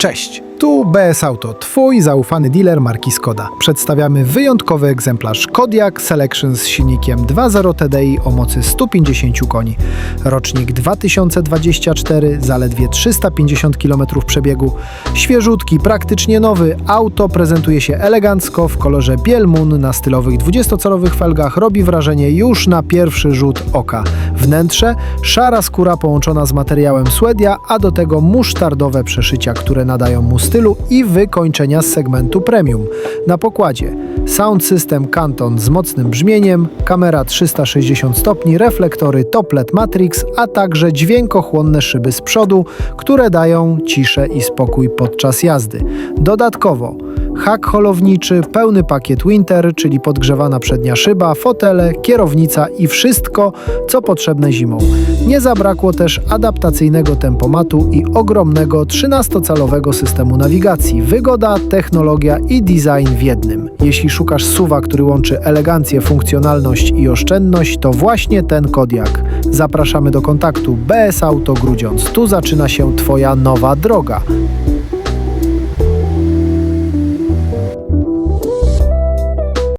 Cześć! Tu BS Auto, Twój zaufany dealer marki Skoda. Przedstawiamy wyjątkowy egzemplarz Kodiaq Selection z silnikiem 2.0 TDI o mocy 150 koni. Rocznik 2024, zaledwie 350 km przebiegu. Świeżutki, praktycznie nowy, auto prezentuje się elegancko w kolorze biel mun na stylowych 20-calowych felgach. Robi wrażenie już na pierwszy rzut oka. Wnętrze szara skóra połączona z materiałem swedia, a do tego musztardowe przeszycia, które nadają mu stylu i wykończenia z segmentu premium. Na pokładzie sound system Canton z mocnym brzmieniem, kamera 360 stopni, reflektory Toplet Matrix, a także dźwiękochłonne szyby z przodu, które dają ciszę i spokój podczas jazdy. Dodatkowo hak holowniczy, pełny pakiet Winter, czyli podgrzewana przednia szyba, fotele, kierownica i wszystko, co potrzebne zimą. Nie zabrakło też adaptacyjnego tempomatu i ogromnego 13-calowego systemu nawigacji. Wygoda, technologia i design w jednym. Jeśli szukasz suwa, który łączy elegancję, funkcjonalność i oszczędność, to właśnie ten Kodiak. Zapraszamy do kontaktu BS Auto Grudziądz. Tu zaczyna się Twoja nowa droga.